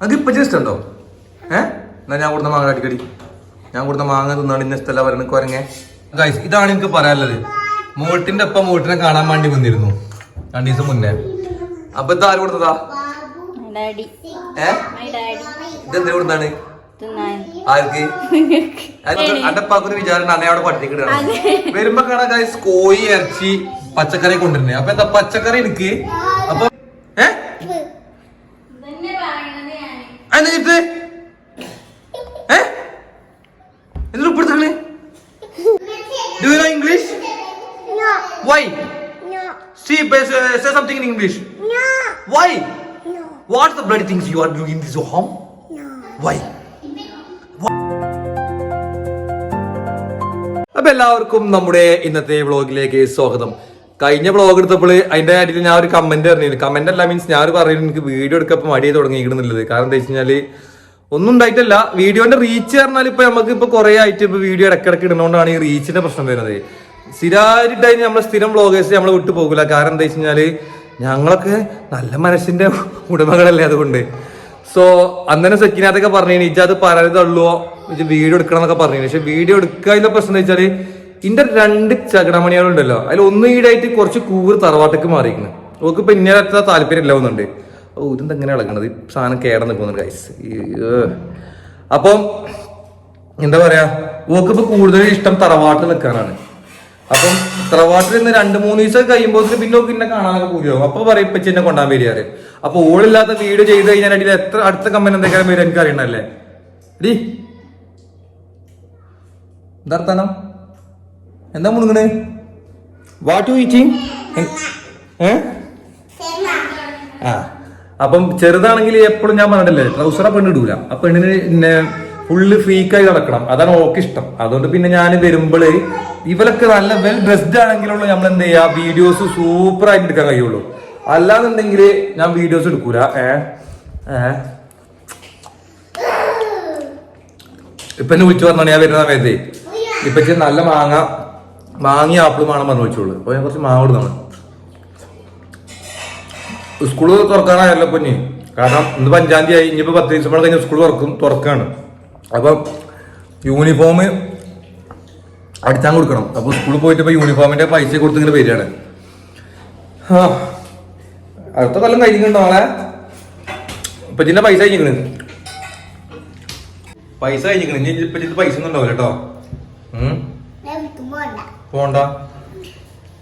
അത് ഇപ്പൊ ജസ്റ്റ് ഉണ്ടോ? ഏ? എന്നാ ഞാൻ കൊടുത്ത മാങ്ങ അടിക്കടി. ഞാൻ കൊടുത്ത മാങ്ങ തിന്നാണ് ഇന്ന സ്ഥലം വരണ കുരങ്ങേ. ഗൈസ് ഇതാണ് എനിക്ക് പറയാനുള്ളത്. മോട്ടിന്റെ ഒപ്പം മോട്ടിനെ കാണാൻ വേണ്ടി വന്നിരുന്നു. രണ്ടു ദിവസം മുന്നേ. അപ്പൊ ഇത് ആര് കൊടുത്തതാ? ഡാഡി ഏ? മൈ ഡാഡി ഇതെന്തിനു കൊടുത്താണ്? ആർക്ക്? അണ്ടപ്പാക്കൊരു വിചാരം അന്നെ അവിടെ പട്ടിക്കിടാണ് വരുമ്പോ കാണാൻ ഗൈസ് കോഴി ഇറച്ചി പച്ചക്കറി കൊണ്ടുവരുന്നേ. അപ്പൊ എന്താ പച്ചക്കറി എനിക്ക് അപ്പൊ ഏ അതിന്റെ ചിട്ട് ഏ? എന്തിനാ ഉപ്പെടുത്താണ് do you know English why see say something in English why what the bloody things you are doing in this home. Why അപ്പൊ എല്ലാവർക്കും നമ്മുടെ ഇന്നത്തെ വ്ളോഗിലേക്ക് സ്വാഗതം. കഴിഞ്ഞ ബ്ലോഗ് എടുത്തപ്പോൾ അതിന്റെ അടിയിൽ ഞാൻ ഒരു കമന്റ് പറഞ്ഞിരുന്നു കമന്റ് അല്ല മീൻസ് ഞാൻ പറയുന്നത് എനിക്ക് വീഡിയോ എടുക്കപ്പോൾ മടിയായി തുടങ്ങിയിരിക്കുന്നുള്ളത് കാരണം എന്താ വെച്ച് കഴിഞ്ഞാൽ ഒന്നും ഉണ്ടായിട്ടല്ല. വീഡിയോന്റെ റീച്ച് പറഞ്ഞാൽ ഇപ്പൊ നമുക്ക് ഇപ്പൊ കുറെ ആയിട്ട് ഇപ്പൊ വീഡിയോ ഇടക്കിടക്ക് ഇടുന്നതുകൊണ്ടാണ് ഈ റീച്ചിന്റെ പ്രശ്നം വരുന്നത്. സ്ഥിരമായിട്ടായി നമ്മളെ സ്ഥിരം ബ്ലോഗേഴ്സ് നമ്മളെ വിട്ടു പോകില്ല കാരണം എന്താ വെച്ച് കഴിഞ്ഞാൽ ഞങ്ങളൊക്കെ നല്ല മനസ്സിന്റെ ഉടമകളല്ലേ അതുകൊണ്ട്. സോ അന്നേരം സെക്കിനകത്തൊക്കെ പറഞ്ഞു ഇജ്ജ് പരാതി തള്ളുവോ? വീഡിയോ എടുക്കണം എന്നൊക്കെ പറഞ്ഞു പക്ഷെ വീഡിയോ എടുക്കാതിന്റെ പ്രശ്നം എന്താ വെച്ചാൽ ഇന്റെ രണ്ട് ചകടമണികളുണ്ടല്ലോ. അതിൽ ഒന്ന് ഈടായിട്ട് കുറച്ച് കൂറ് തറവാട്ടേക്ക് മാറിയിരിക്കുന്നു. ഓക്ക് ഇപ്പൊ ഇന്നലെ അത്ര താല്പര്യം ഇല്ല ഒന്നുണ്ട് ഓ ഇതെന്താ എങ്ങനെ ഇളകണത് സാധനം കേടന്ന് നിൽക്കുന്നുണ്ട് ഗൈസ് അപ്പം എന്താ പറയാ? ഓക്ക് ഇപ്പൊ കൂടുതൽ ഇഷ്ടം തറവാട്ടിൽ നിൽക്കാനാണ്. അപ്പം തറവാട്ടിൽ നിന്ന് രണ്ട് മൂന്ന് ദിവസം കഴിയുമ്പോൾ പിന്നെ ഓക്ക് ഇന്നെ കാണാനൊക്കെ പൂജയാകും അപ്പൊ പറയും ഇപ്പൊ എന്നെ കൊണ്ടാൻ വരികയാറ് അപ്പൊ ഓളില്ലാത്ത വീഡിയോ ചെയ്ത് കഴിഞ്ഞാൽ അടിയിൽ എത്ര അടുത്ത കമ്പനി എന്തൊക്കെയാണ് വരും എനിക്ക് അറിയണല്ലേ ഡി എന്താ മുണുങ്ങണ്? വാട്ട് യു ഈറ്റിംഗ് ഏ? ആ. അപ്പം ചെറുതാണെങ്കിൽ എപ്പോഴും ഞാൻ പറഞ്ഞിട്ടില്ലേ ട്രൗസറ പെണ്ണ് ഇടൂല ആ പെണ്ണിന് പിന്നെ ഫുള്ള് ഫ്രീക്കായി നടക്കണം. അതാണ് ഓക്ക് ഇഷ്ടം. അതുകൊണ്ട് പിന്നെ ഞാൻ വരുമ്പോൾ ഇവരൊക്കെ നല്ല വെൽ ഡ്രസ്ഡ് ആണെങ്കിലുള്ള നമ്മൾ എന്ത് ചെയ്യാ വീഡിയോസ് സൂപ്പർ ആയിട്ട് എടുക്കാൻ കഴിയുള്ളൂ. അല്ലാന്നുണ്ടെങ്കിൽ ഞാൻ വീഡിയോസ് എടുക്കൂല. ഏ? ഏ? ഇപ്പൊ എന്നെ വിളിച്ചു പറഞ്ഞാണ് ഞാൻ വരുന്ന സമയത്ത്. ഇപ്പൊ നല്ല മാങ്ങ മാങ്ങി ആപ്പിൾ വേണം പറഞ്ഞു വെച്ചോളൂ അപ്പൊ ഞാൻ കുറച്ച് മാവ് കൊടുത്താണ് സ്കൂൾ തുറക്കാനായല്ലോ പൊന്നി. കാരണം ഇന്ന് അഞ്ചാം തീയതി ആയി. ഇനിയിപ്പോ പത്ത് ദിവസം കൂടെ സ്കൂൾ തുറക്കും തുറക്കാണ്. അപ്പം യൂണിഫോം അടിച്ചാൻ കൊടുക്കണം. അപ്പൊ സ്കൂളിൽ പോയിട്ട് ഇപ്പൊ യൂണിഫോമിന്റെ പൈസ കൊടുത്തിങ്ങനെ വരികയാണ്. അടുത്ത കൊല്ലം കഴിഞ്ഞിട്ടുണ്ടോ ആളെ ഇപ്പൊ ചിന്ന പൈസ കഴിഞ്ഞിക്കണ്. പൈസ കഴിഞ്ഞിക്കണ്. ഇനി ഇപ്പൊ ഇതിന്റെ പൈസ ഒന്നും ഉണ്ടാവില്ല കേട്ടോ. പോണ്ട.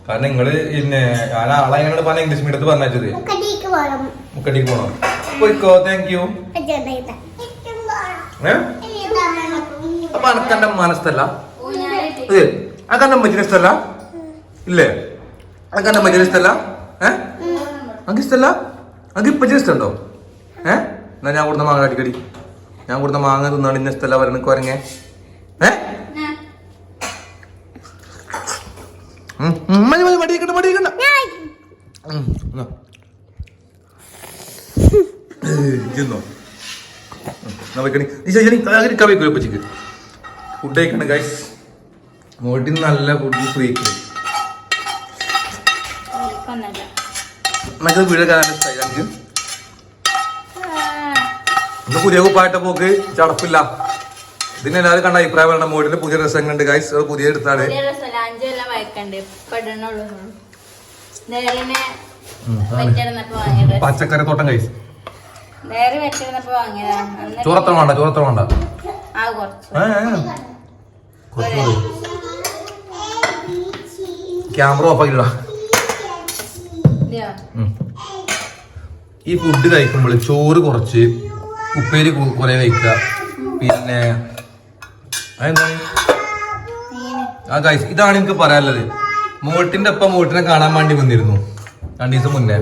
കാരണം നിങ്ങൾ പിന്നെ ഞാൻ ആളെ ഞങ്ങൾ പറഞ്ഞ ഇംഗ്ലീഷ് മീഡിയത്തിൽ പറഞ്ഞത് മുക്കടിക്ക് പോണം. പോയിക്കോ താങ്ക് യു അനക്കെന്റെ മനസ്സല്ല അനക്കെന്റെ മജിന ഇഷ്ടല്ല? ഇല്ലേ? അനക്കെന്റെ മജിന ഇഷ്ടല്ല? ഏ? അനക്ക് ഇഷ്ടല്ല? അങ്ങ് ഇപ്പൊ ഇഷ്ടമുണ്ടോ ഏ? എന്നാ ഞാൻ കൊടുത്ത മാങ്ങ അടിക്കടി. ഞാൻ കൊടുത്ത മാങ്ങ തിന്നാണ് ഇന്ന ഇഷ്ടല്ല വരണ കുരങ്ങേ ഏ? മതി മതി മടിയിക്കണ്ട മടിയിക്കണ്ട. ഫുഡ് ഗൈസ് നല്ല ഫുഡ് മറ്റേ വീട് കാണാൻ ഇഷ്ടമായി പുതിയ കുപ്പായിട്ട പോക്ക് ചടപ്പില്ല. ഇതിന് എല്ലാവരും കണ്ട അഭിപ്രായം വേണ്ട മോഡിന്റെ പുതിയ രസം കണ്ട് ഗൈസ് അത് പുതിയ എടുത്താണ്. പച്ചക്കറി തോട്ടം ഗൈസ് ചോറത്ര വേണ്ട ചോറത്ര വേണ്ട. ക്യാമറ ഓഫ് ആക്കില്ല? ഈ ഫുഡ് കഴിക്കുമ്പോൾ ചോറ് കുറച്ച് ഉപ്പേരി കുറെ കഴിക്കുക. പിന്നെ അതെന്താണ്? ആ ഗൈസ് ഇതാണ് എനിക്ക് പറയാനുള്ളത്. മോട്ടിന്റെ ഒപ്പം മോട്ടിനെ കാണാൻ വേണ്ടി വന്നിരുന്നു. രണ്ടു ദിവസം മുന്നേ.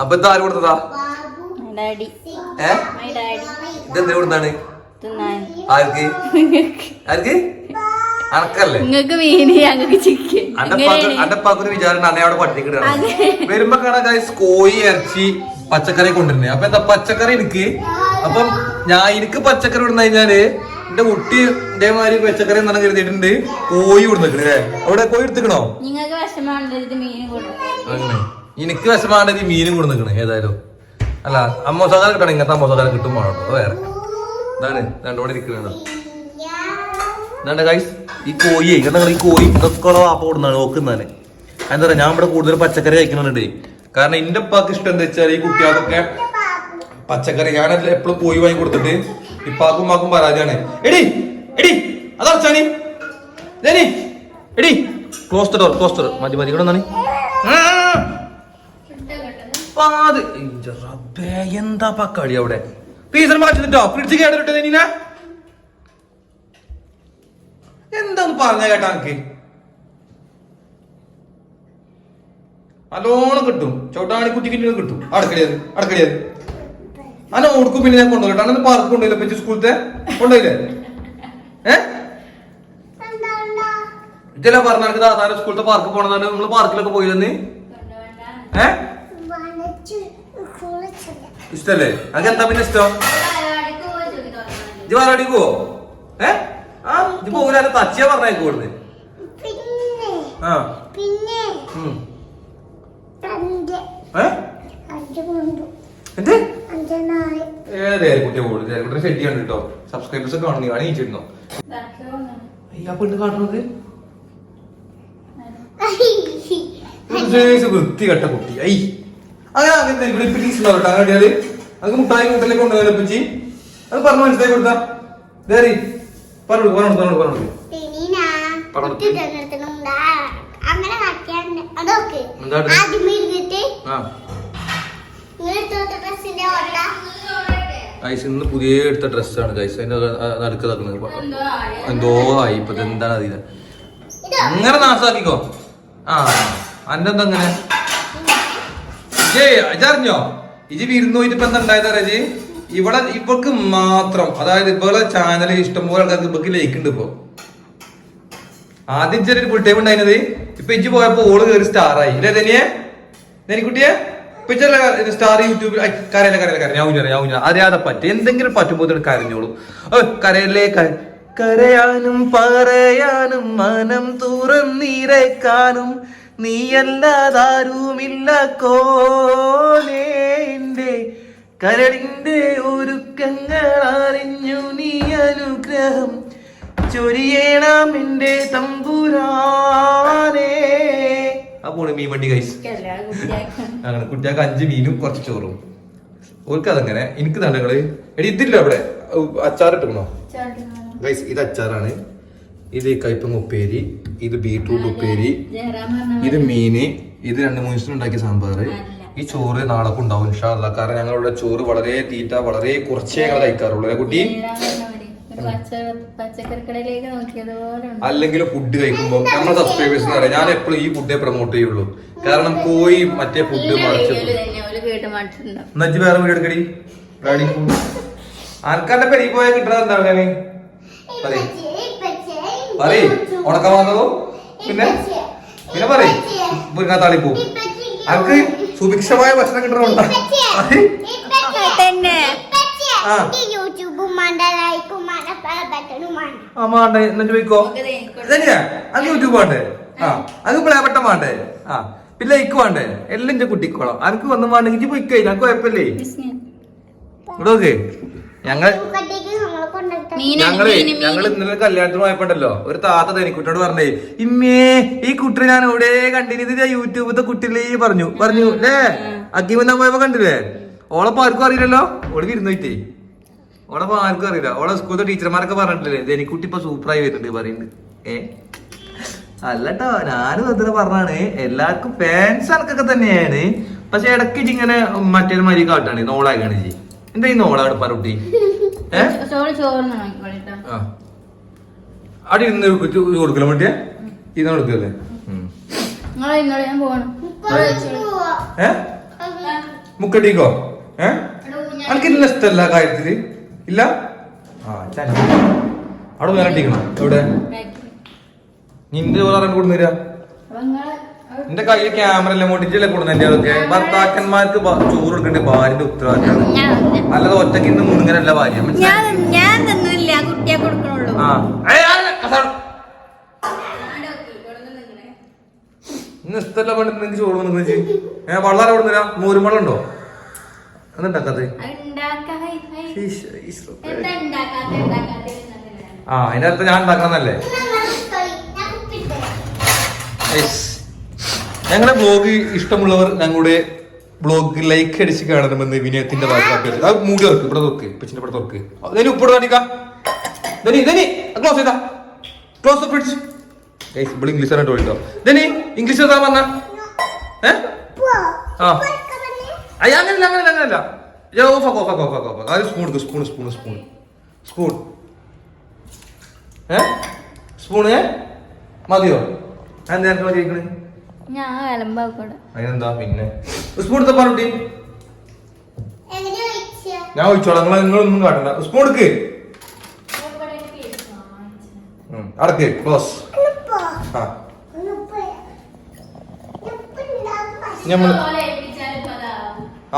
അപ്പൊ ഇത് ആര് കൊടുത്തതാ? ഏ? ഇതെന്തിനു കൊടുത്താണ്? ആർക്ക്? ആർക്ക്? അനക്കല്ലേ? നിങ്ങക്ക് മീന് ഞങ്ങക്ക് ചിക്കൻ അന്റെ അണ്ടപ്പാക്കൊരു വിചാരം അന്നെ അവിടെ പട്ടിക്കിടാണ് വരുമ്പോ കാണാൻ ഗൈസ് കോഴി ഇറച്ചി പച്ചക്കറി കൊണ്ടുവരുന്നേ. അപ്പൊ എന്താ പച്ചക്കറി എനിക്ക്? അപ്പം ഞാൻ എനിക്ക് പച്ചക്കറി കൊണ്ടുവന്നു കഴിഞ്ഞാൽ എന്റെ കുട്ടി ഇതേമാതിരി പച്ചക്കറി എന്നാണ് കരുതിയിട്ടുണ്ട്. കോഴി കൊടുത്തിക്കണേ അവിടെ കോഴി എടുത്തിക്കണോ അങ്ങനെ. എനിക്ക് വിഷമാണ്ടത് മീനും കൊടുത്തിക്കണേ ഏതായാലും. അല്ല അമ്മോസക്കാരെ കിട്ടണം. ഇങ്ങനത്തെ അമ്മോസക്കാരെ കിട്ടും വേണം. കേട്ടോ. വേറെ. ഇതാണ് രണ്ടോടെ ഇരിക്കുന്നത് എന്താ ഗൈസ് ഈ കോഴിയെ ഇങ്ങനെ ഈ കോഴി ഇതൊക്കെ വാപ്പ കൊടുന്നാണ് നോക്കുന്നതാണ് എന്താ പറയാ ഞാൻ ഇവിടെ കൂടുതൽ പച്ചക്കറി കഴിക്കുന്നുണ്ട് കാരണം എന്റെ ഉപ്പാക്ക് ഇഷ്ടം എന്താ വെച്ചാൽ ഈ കുട്ടികൾക്കൊക്കെ പച്ചക്കറി ഞാൻ എപ്പോഴും കോഴി വാങ്ങി കൊടുത്തിട്ട് ഇപ്പാക്കും ഉമ്മാക്കും പരാതിയാണ്. എടി എടി അതർച്ചാണി ദേനി എടി close the door close door മതി മതി ഇവിടെ എന്താ പക്കാടി അവിടെ? ടീച്ചർ മാറ്റിട്ടോ ഫ്രിഡ്ജ് കേട്ടിട്ട് നീന എന്താന്ന് പറഞ്ഞ കേട്ടാ എനിക്ക് നല്ലോണം കിട്ടും. ചവിട്ടാണി കുട്ടി കിട്ടി. കിട്ടും അടക്കടിയത് അടക്കടിയത് അല്ല ഓടുക്കും പിന്നെ ഞാൻ കൊണ്ടുപോയി അങ്ങനെ പാർക്ക് കൊണ്ടുപോയില്ല പിന്നെ സ്കൂളത്തെ? കൊണ്ടുപോയില്ലേ? ഏ? ഇതല്ല പറഞ്ഞ എനിക്ക് താത്താന്റെ സ്കൂളത്തെ പാർക്ക് പോണെന്നാണ് നമ്മൾ പാർക്കിലൊക്കെ പോയില്ലെന്ന് ഏ? ഇഷ്ടല്ലേ? അങ്ങനെ എന്താ പിന്നെ ഇഷ്ടം? ഇജ്ജ് പാലവാടിക്ക് പോവോ? ഏ? ആ ഇത് പോകില്ല തച്ചിയ പറഞ്ഞേക്ക് ഇവിടുന്ന്. ആ. പിന്നെ ഏ? എന്ത്? ഏതേ കുട്ടിയെ പോകും കുട്ടിയെ ഷെഡി ചെയ്യണ്ട കേട്ടോ സബ്സ്ക്രൈബേഴ്സ് ഒക്കെ കാണുന്നു കാണി ചോദിച്ചിരുന്നോ അയ്യാ പെണ്ണ് ഒരു വൃത്തി കെട്ട കുട്ടി. ഐ. അങ്ങനെ അങ്ങനെ ഇവിടെ ഇപ്പൊ ടീച്ചർ കേട്ടോ അങ്ങനെയാൽ അത് മുട്ടായി മുട്ടലേക്ക് കൊണ്ടുപോയി അത് പറഞ്ഞു മനസ്സിലാക്കി കൊടുത്താ. ഇതേറി പറഞ്ഞു പറഞ്ഞു. പറഞ്ഞു പറഞ്ഞു അങ്ങനെ? ആദ്യം ഇരുന്നിട്ട് ഗൈസ് ഇന്ന് പുതിയ എടുത്ത ഡ്രസ്സാണ്. ഗൈസ് അതിന്റെ നടുക്ക് തക്കുന്നത് എന്തോ ആയി. ഇപ്പൊ എന്താണ് അതിന് അങ്ങനെ നാസാക്കിക്കോ. ആ അന്റെ എന്തങ്ങനെ ഏയ് ഇജറിഞ്ഞോ ഇജി വിരുന്ന് പോയിട്ട് ഇപ്പൊ എന്താ ഉണ്ടായത് അറിയാജി ഇവിടെ ഇവക്ക് മാത്രം അതായത് ഇവളെ ചാനൽ ഇഷ്ടംപോലെ ആൾക്കാർക്ക് ഇവക്ക് ലൈക്ക് ഉണ്ട് ഇപ്പൊ. ആദ്യം ചെറിയൊരു ഫുൾ ടൈം ഉണ്ടായിരുന്നത്. ഇപ്പൊ ഇജ്ജ് പോയപ്പോ ഓൾ കയറി സ്റ്റാർ ആയി. ഇല്ലേ തനിയെ ധനിക്കുട്ടിയെ ചില സ്റ്റാർ യൂട്യൂബിൽ ഐ, കരയില്ല കരയില്ല കര ഞാൻ ഊഞ്ഞാ ഞാൻ ഊഞ്ഞാ അറിയാതെ പറ്റി. എന്തെങ്കിലും പറ്റുമ്പോൾ കരഞ്ഞോളൂ. ഓ കരയില്ലേ കര- കരയാനും പറയാനും മനം തുറന്നിരക്കാനും നീയല്ലാതാരുമില്ല കോലേന്റെ കരടിന്റെ ഒരുക്കങ്ങൾ അറിഞ്ഞു നീ അനുഗ്രഹം. ചൊരിയണം എന്റെ തമ്പുരാനേ പോണ് മീൻ വണ്ടി കഴിച്ചു അങ്ങനെ കുട്ടിയാൾക്ക് അഞ്ച് മീനും കുറച്ച് ചോറും. ഓർക്ക് അതങ്ങനെ എനിക്ക് തണ്ടകൾ എടി ഇതില്ല അവിടെ? അച്ചാർ ഇട്ടുക്കണോ ഗൈസ് ഇത് അച്ചാറാണ്. ഇത് കയ്പങ്ങ ഉപ്പേരി ഇത് ബീട്രൂട്ട് ഉപ്പേരി ഇത് മീന് ഇത് രണ്ട് മൂന്ന് ദിവസം ഉണ്ടാക്കിയ സാമ്പാർ ഈ ചോറ് നാളെ ഉണ്ടാവും ഇൻഷാല്ല കാരണം ഞങ്ങളുടെ ചോറ് വളരെ തീറ്റ വളരെ കുറച്ചേ ഞങ്ങൾ കഴിക്കാറുള്ളൂ. കുട്ടി? അല്ലെങ്കിൽ ഫുഡ് കഴിക്കുമ്പോൾ നമ്മുടെ സബ്സ്ക്രൈബേഴ്സ് എന്ന് പറയാം ഞാൻ എപ്പോഴും ഈ ഫുഡേ പ്രൊമോട്ട് ചെയ്യുള്ളൂ. കാരണം കോഴി മറ്റേ ഫുഡ് മറിച്ച് എന്നുവെച്ച് വേറെ വീട് എടുക്കടി? ഡാഡി ആർക്കാന്റെ പെരി പോയാൽ കിട്ടണത് എന്താ പറയാ പറയും. പറയും. ഉണക്ക വന്നതോ? പിന്നെ? പിന്നെ പറയും. മുരിങ്ങാത്താളി പോ ആർക്ക് സുഭിക്ഷമായ ഭക്ഷണം കിട്ടണമുണ്ടോ? തന്നെ ആ. യൂട്യൂബും മാണ്ടേ എന്നിട്ട് പോയിക്കോ. ഇതന്നെയാ? അത് യൂട്യൂബ് വേണ്ടേ ആ അത് പ്ലേപ്പെട്ട വേണ്ടേ ആ പിന്നെ ഇക്ക് വേണ്ടേ എല്ലാം എന്റെ കുട്ടിക്കോളാം. ആർക്ക് വന്നു വേണ്ടെങ്കിൽ ഇജ്ജ് പോയിക്കോ ഞാൻ കുഴപ്പമില്ലേ ഇവിടെ നോക്ക്. ഞങ്ങൾ ഞങ്ങൾ ഞങ്ങൾ ഇന്നലെ കല്യാണത്തിന് പോയപ്പോണ്ടല്ലോ. ഒരു താത്ത ധനിക്കുട്ടിയോട് പറഞ്ഞേ ഇമ്മേ ഈ കുട്ടി ഞാൻ എവിടെ കണ്ടിന് ഇത് യൂട്യൂബത്തെ കുട്ടിയിലേ പറഞ്ഞു. പറഞ്ഞു അല്ലേ അക്കിമെന്നാ പോയപ്പോ കണ്ടില്ലേ? ഓളപ്പോ ആർക്കും അറിയില്ലല്ലോ. ഓൾ വിരുന്നോയിട്ടേ ഓളപ്പോ ആർക്കും അറിയില്ല. ഓളെ സ്കൂളിലെ ടീച്ചർമാരൊക്കെ പറഞ്ഞിട്ടില്ലേ ധനിക്കുട്ടി ഇപ്പൊ സൂപ്പറായി വരുന്നുണ്ട് പറയുന്നുണ്ട് ഏ? അല്ലട്ടോ ഞാനും അതിന് പറഞ്ഞാണ്. എല്ലാവർക്കും ഫാൻസ് ആൾക്കൊക്കെ തന്നെയാണ്. പക്ഷെ ഇടയ്ക്ക് ഇങ്ങനെ മറ്റേ മരി കാട്ടാണ് നോളാക്കാണ് ജി എന്താ ഈ നോളാണ് പറുട്ടി കുട്ടി? അടി ഇന്ന് കൊടുക്കല മട്ടിയ ഇന്ന് കൊടുക്കല്ലേ? മുക്കടിക്കോ ഏ? മുക്കട്ടിക്കോ ഏ? അനക്ക് ഇല്ല ഇഷ്ടല്ല കാര്യത്തിൽ? ഇല്ല? ആ അവിടെ വേറെ ഇട്ടിക്കണം എവിടെ? നിന്റെ പോലെ കൊടുന്നില്ല എന്റെ കയ്യിൽ ക്യാമറ എല്ലാം മോട്ടിച്ചല്ലേ കൊടുന്നെ അതൊക്കെ. ഭർത്താക്കന്മാർക്ക് ചോറ് കൊടുക്കണ്ടേ ഭാര്യന്റെ ഉത്തരവാദിത്തമാണ് അല്ലാതെ ഒറ്റയ്ക്ക് ഇന്ന് മുഴുങ്ങനല്ല ഭാര്യ. ഇന്ന് ഇഷ്ടമല്ല പണ്ട് നിങ്ങൾക്ക് ചോറ് വന്നു ഏ വള്ളാരെ കൊടുക്കുന്നില്ല മോരും വെള്ളം ഉണ്ടോ അതുണ്ടാക്കാത്ത അത് ഉണ്ടാക്കാ ഹൈ, ഹൈ. ആ അതിന്റെ അർത്ഥം ഞാൻ ഉണ്ടാക്കണമെന്നല്ലേ ഞങ്ങളുടെ ബ്ലോഗ് ഇഷ്ടമുള്ളവർ ഞങ്ങളുടെ ബ്ലോഗ് ലൈക്ക് അടിച്ച് കാണണമെന്ന് വിനയത്തിന്റെ ഭാഗത്ത് അത് മൂടി തുറക്ക് ഇവിടെ തുറക്ക് പിച്ചിന്റെ ഇവിടെ തുറക്ക്. അതിന് ഉപ്പിട് കാണിക്ക. ധനി ധനി ക്ലോസ് ചെയ്താ. ക്ലോസ് ഫ്രിഡ്ജ് ഇവിടെ ഇംഗ്ലീഷ് കേട്ടോ ധനി ഇംഗ്ലീഷ് എന്താ പറഞ്ഞ? ഏ? ആ. അയ്യ അങ്ങനല്ല അങ്ങനല്ല ആക്ക് ഓഫ് ആക്ക് ഓഫ് ആക്ക് അത് സ്പൂൺ എടുക്ക് സ്പൂൺ സ്പൂൺ സ്പൂൺ സ്പൂൺ ഏ? സ്പൂൺ ഏ? മതിയോ? എന്താ എനിക്ക് മതി ഞാൻ വിളമ്പാക്കൂടെ അതിനെന്താ പിന്നെ? സ്പൂൺ എടുത്ത പറഞ്ഞി എങ്ങനെ വെച്ചാ ഞാൻ ഒഴിച്ചോളാം. നിങ്ങൾ നിങ്ങളൊന്നും കാട്ടണ്ട. സ്പൂൺ എടുക്ക്. അടക്ക്. ക്ലോസ് ആ. ഉപ്പ്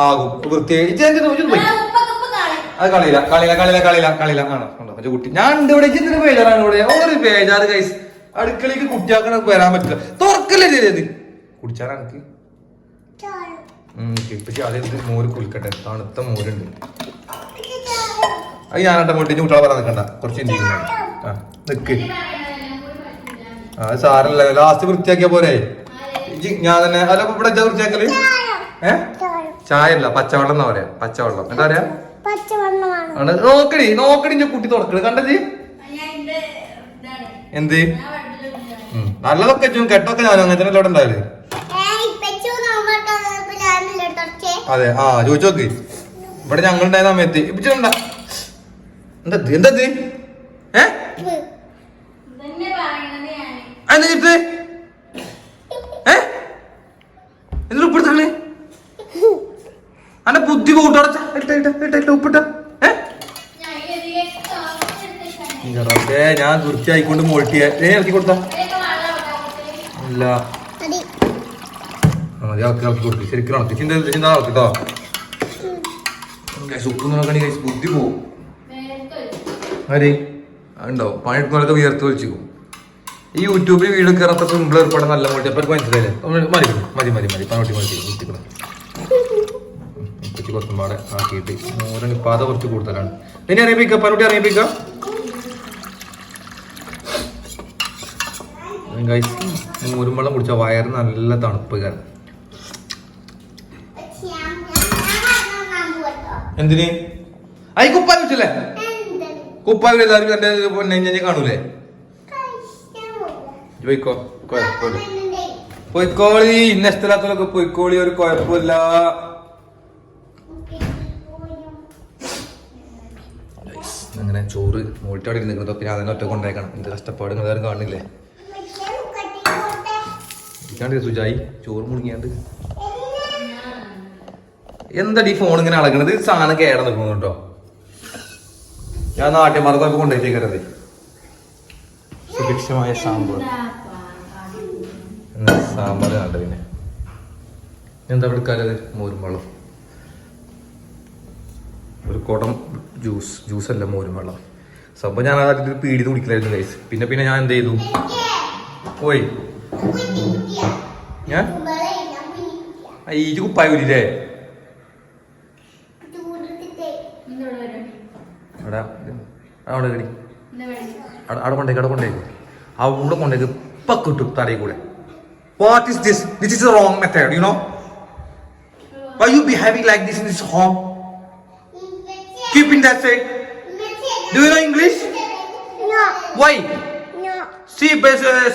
ആകും. വൃത്തിയായി. ഇജ്ജ് എന്തിനാ ഇജ്ജ് പോയി. അത് കളിയില്ല കളിയില്ല കളിയില്ല കളിയില്ല കളിയില്ല കാണാം കണ്ടോ മറ്റേ കുട്ടി. ഞാൻ ഉണ്ട് ഇവിടെ. ബേജാറാണ് ഇവിടെ? ഒരു ബേജാറ് കൈസ് അടുക്കളയ്ക്ക് കുട്ടിയാക്കണ വരാൻ പറ്റില്ല. തുറക്കല്ലേ ചെയ്തത് കുടിച്ചാലാ എനിക്ക് ആദ്യം മോര് കുളിക്കട്ടെ തണുത്ത മോരുണ്ട്. അത് ഞാനട്ടെ മുട്ടിഞ്ഞ് കുട്ടികളെ പറയാൻ നിൽക്കണ്ട കുറച്ച് ചിന്തിക്കുന്നു ആ നിക്ക്. ആ സാരല്ല. ലാസ്റ്റ് വൃത്തിയാക്കിയ പോരെ. ഞാൻ തന്നെ. അല്ല ഇവിടെ വൃത്തിയാക്കൽ? ഏ? ചോറ് ചായ അല്ല പച്ചവെള്ളം എന്നാ പറയാ? പച്ചവെള്ളം. എന്താ പറയാ? ആണ്. നോക്കടി നോക്കടി കുട്ടി തുറക്കണ്. കണ്ടത്. എന്ത്. നല്ലതൊക്കെ ചും കെട്ടൊക്കെ ഞാൻ അങ്ങനെ തന്നെ ഇവിടെ അതെ. ആ ചോദിച്ചു നോക്ക്. ഇവിടെ ഞങ്ങൾ ഉണ്ടായ സമയത്ത് ഇപ്പിച്ചുണ്ടാ എന്താ? എന്താ? ഏ? എന്താ പറയണത് ഞാൻ. അതെന്താ ചിട്ട് ഏ എന്തിനാ ഉപ്പിടുത്തേ അന്റെ ബുദ്ധി പോട്ടടച്ച ഇട്ട ഇട്ട ഇട്ട ഇട്ട ഉപ്പിട്ട. ഏ? ഞാൻ വൃത്തിയായിക്കൊണ്ട് മോൾട്ടിയ. ഏ ഇറക്കി കൊടുത്ത. ആ, മതി ഇറക്കി ഇറക്കി കൊടുക്ക്. ശരിക്കും ഇറക്കി ചിന്ത ചിന്ത ഇറക്കി കേട്ടോ ഉപ്പ് നോക്കണി കഴിച്ച് ബുദ്ധി പോവും. ആര്? ഉണ്ടാവും പണിയെടുക്കുന്നവരൊക്കെ വിയർത്ത് ഈ യൂട്യൂബിൽ വീഡിയോ കയറാത്ത സിമ്പിൾ ഏർപ്പാട് നല്ല മോട്ടി അപ്പൊ മനസ്സിലായില്ലേ? മതി മതി മതി മതി. പണോട്ടി മതി കുത്തിക്കണം കുത്തി കുറച്ചും പാടെ ആക്കിയിട്ട്. മോരന് പാത കുറച്ച് കൂടുതലാണ്. ഇനി അറിയിപ്പിക്കുക പനുട്ടി അറിയിപ്പിക്കുക ഉരുമ്പളം വെള്ളം കുടിച്ചാൽ വയറ് നല്ല തണുപ്പ് കാരണം എന്തിന്? അയ് കുപ്പായ വെച്ചല്ലേ കുപ്പായ എല്ലാവരും എന്റെ പൊന്നെ ഞാൻ കാണൂലേ? പോയിക്കോ കുഴപ്പമില്ല. പോയിക്കോളി ഇന്ന ഇഷ്ടമില്ലാത്തവരൊക്കെ പോയിക്കോളി ഒരു കുഴപ്പമില്ല. അങ്ങനെ ചോറ് മോട്ടിയോടെ ഇരുന്നിരുന്നത് പിന്നെ അതിനെ ഒറ്റ കൊണ്ടേക്കണം. എന്ത് കഷ്ടപ്പാട് വേറെ കാണില്ലേ? ഇരിക്കാണ്ട് സുജായി ചോറ് എന്താ ഈ ഫോൺ ഇങ്ങനെ അളകണത് സാധനം കേട നിൽക്കുന്നു കേട്ടോ. ഞാൻ നാട്യമർദ്ദമൊക്കെ കൊണ്ടുപോയിട്ടേക്കരുത് സുഭിക്ഷമായ സാമ്പാർ. സാമ്പാർ കണ്ടതിനെ എന്താ എടുക്കാലത് മോരും വെള്ളം കുടം ജ്യൂസ് ജ്യൂസ് അല്ല മോരും വെള്ളം സംഭവം ഞാൻ അതായത് പീടി കുടിക്കലായിരുന്നു ഗൈസ് പിന്നെ പിന്നെ ഞാൻ എന്ത് ചെയ്തു? പോയി. ഞാൻ ഇത് കുപ്പായ വരും. അവിടെ അവിടെ കടി. അവിടെ കൊണ്ടേക്ക് അവിടെ കൊണ്ടേക്ക് അവിടെ കൊണ്ടേക്ക് ഇപ്പൊ കിട്ടും തലയിൽ കൂടെ. What is this this is wrong method you know why you behaving like this in this home Keep in that side do you know English No, why no, see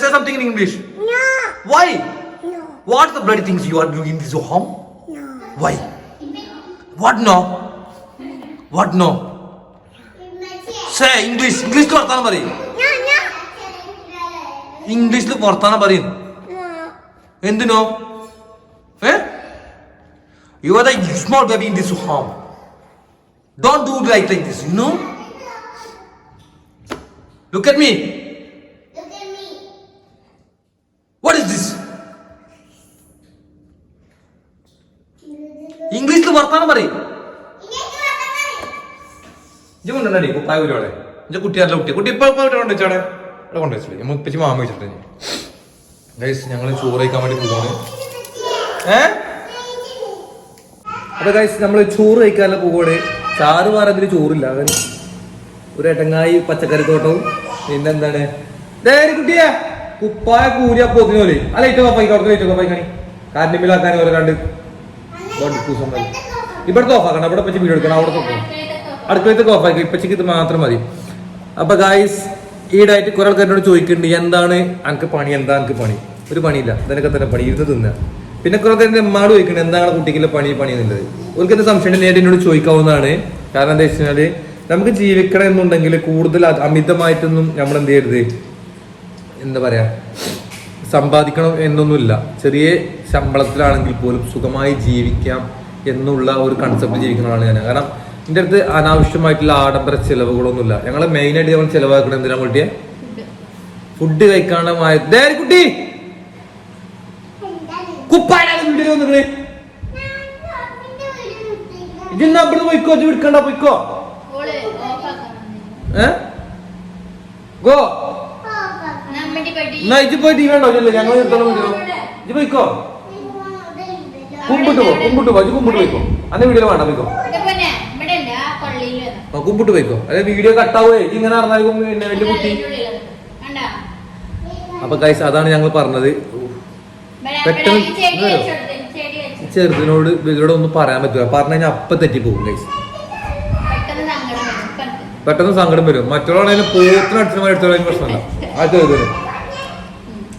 say something in English no, why no, what the bloody things you are doing in this home no. Why what no what no say English ഇംഗ്ലീഷിൽ വർത്താനം പറയും No, no, ഇംഗ്ലീഷിൽ വർത്താനം പറയും no. എന്തിനോ a you are the small baby in this home Don't do like, like this, you know? Look at me. Look at me. What is this ഇംഗ്ലീഷിൽ വർത്താനം പറയും. ഇജ്ജ് കൊണ്ടുവന്നടി കുപ്പായ ഊരോടെ ഇജ്ജ് കുട്ടിയാരുടെ കുട്ടി. കുട്ടി ഇപ്പൊ ഇപ്പൊ കൊണ്ട് വെച്ചോടെ ഇവിടെ കൊണ്ട് വെച്ചില്ലേ മുപ്പിച്ച് മാമ വെച്ചിട്ടുണ്ട് ഗൈസ് ഞങ്ങൾ ചോറ് കഴിക്കാൻ വേണ്ടി പോവാണ്. ഏ? അപ്പൊ ഗൈസ് നമ്മൾ ചോറ് കഴിക്കാനുള്ള പോവാണ്. ചാറ് വേറെ ചോറില്ല. അവൻ ഒരു എട്ടങ്ങായി പച്ചക്കറിത്തോട്ടവും പിന്നെന്താണ്? ഡേരി കുട്ടിയെ. കുപ്പായ കൂലി അപ്പോത്തിന് പോലെ. അല്ല ലൈറ്റ് ഓഫാക്കി അവിടെ ലൈറ്റ് കണി കാറ്റിന്റെ ബില്ലാക്കാൻ ഓരോ കണ്ട് മതി ഇവിടുത്തെ ഓഫാക്കണം അവിടെ പറ്റി വീട് എടുക്കണം. അവിടെ നോക്കണം അടുക്കളത്തെ ഓഫാക്കി ഇപ്പച്ചക്ക് ഇത് മാത്രം മതി. അപ്പൊ ഗായ്സ് ഈടായിട്ട് കുറെ ആൾക്കാരോട് ചോദിക്കുന്നുണ്ട് എന്താണ്? അനക്ക് പണി എന്താ? അനക്ക് പണി. ഒരു പണിയില്ല. ഇതിനൊക്കെ തന്നെ പണി. ഇരുന്ന് തിന്നുക പിന്നെ കുറെ എന്റെ അമ്മാട് ചോദിക്കുന്നത് എന്താണ് കുട്ടിക്കുള്ള പണി പണി എന്നുള്ളത്? അവർക്ക് എന്താ സംശയം നേരിട്ട് എന്നോട് ചോദിക്കാവുന്നതാണ്. കാരണം എന്താ വെച്ചാൽ നമുക്ക് ജീവിക്കണം എന്നുണ്ടെങ്കിൽ കൂടുതൽ അമിതമായിട്ടൊന്നും നമ്മൾ എന്ത് ചെയ്യരുത്. എന്താ പറയാ? സമ്പാദിക്കണം എന്നൊന്നുമില്ല. ചെറിയ ശമ്പളത്തിലാണെങ്കിൽ പോലും സുഖമായി ജീവിക്കാം എന്നുള്ള ഒരു കൺസെപ്റ്റ് ജീവിക്കുന്നതാണ് ഞാൻ. കാരണം എന്റെ അടുത്ത് അനാവശ്യമായിട്ടുള്ള ആഡംബര ചെലവുകളൊന്നുമില്ല. ഞങ്ങൾ മെയിനായിട്ട് ഞങ്ങൾ ചെലവാക്കണം എന്തിനാ കുട്ടിയെ? ഫുഡ് കഴിക്കാനുള്ള മായ ദേ കുട്ടി! കുപ്പായാണ് വീട്ടിൽ വന്നിട്ട് പോയിക്കോ ഇജ്ജ് വിൽക്കണ്ട പോയിക്കോ. ഗോ. എന്നാ ഇജ്ജ് പോയി ടീ ഇല്ല ഞങ്ങൾ നിർത്തണം പോയിക്കോ. കുമ്പിട്ട് പോ കുമ്പിട്ട് പോ ഇജ്ജ് കുമ്പിട്ട് പോയിക്കോ. അന്നെ വീഡിയോ വേണ്ട പോയിക്കോ. കുമ്പിട്ട് പോയിക്കോ. അതെ വീഡിയോ കട്ടാവേ. ഇങ്ങനെ വലിയ കുട്ടി. അപ്പൊ കൈസ് അതാണ് ഞങ്ങൾ പറഞ്ഞത്. പെട്ടെന്ന് ചെറുതിനോട് ഇവരോട് ഒന്നും പറയാൻ പറ്റില്ല പറഞ്ഞു കഴിഞ്ഞാൽ അപ്പൊ തെറ്റി പോകും ഗൈസ് പെട്ടെന്ന് സങ്കടം വരും മറ്റുള്ളവരാണെങ്കിലും പൂർത്തിന് സങ്കടം വരും. മറ്റുള്ളവരാണെങ്കിൽ പോത്തിന് അടിച്ചു എടുത്തോളം പ്രശ്നമല്ല. ആ ചെറുതിന്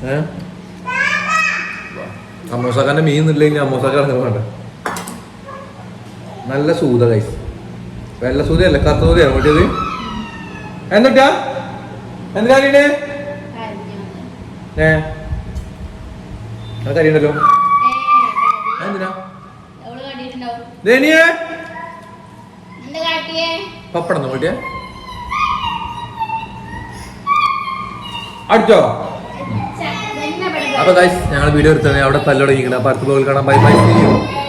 ഏ? അമ്മോസാക്കാന്റെ മീൻ ഇല്ലെങ്കിൽ അമ്മോസാക്ക ഇറങ്ങി വേണ്ട. നല്ല സൂത കൈസ് വെള്ള സൂതയല്ല കറുത്ത സൂതയാണ് കൂട്ടിയത് എന്നിട്ടാ എന്തിനാ ഏ? എന്തിനാ എന്ത് പപ്പടം കൂട്ടിയ അടുത്തോ അപ്പൊ ഗൈസ് ഞങ്ങൾ വീഡിയോ എടുത്തത് അവിടെ തല്ലുടങ്ങിക്കണം അപ്പൊ അടുത്ത പോകൽ കാണാൻ ബൈ ബൈ ചെയ്യും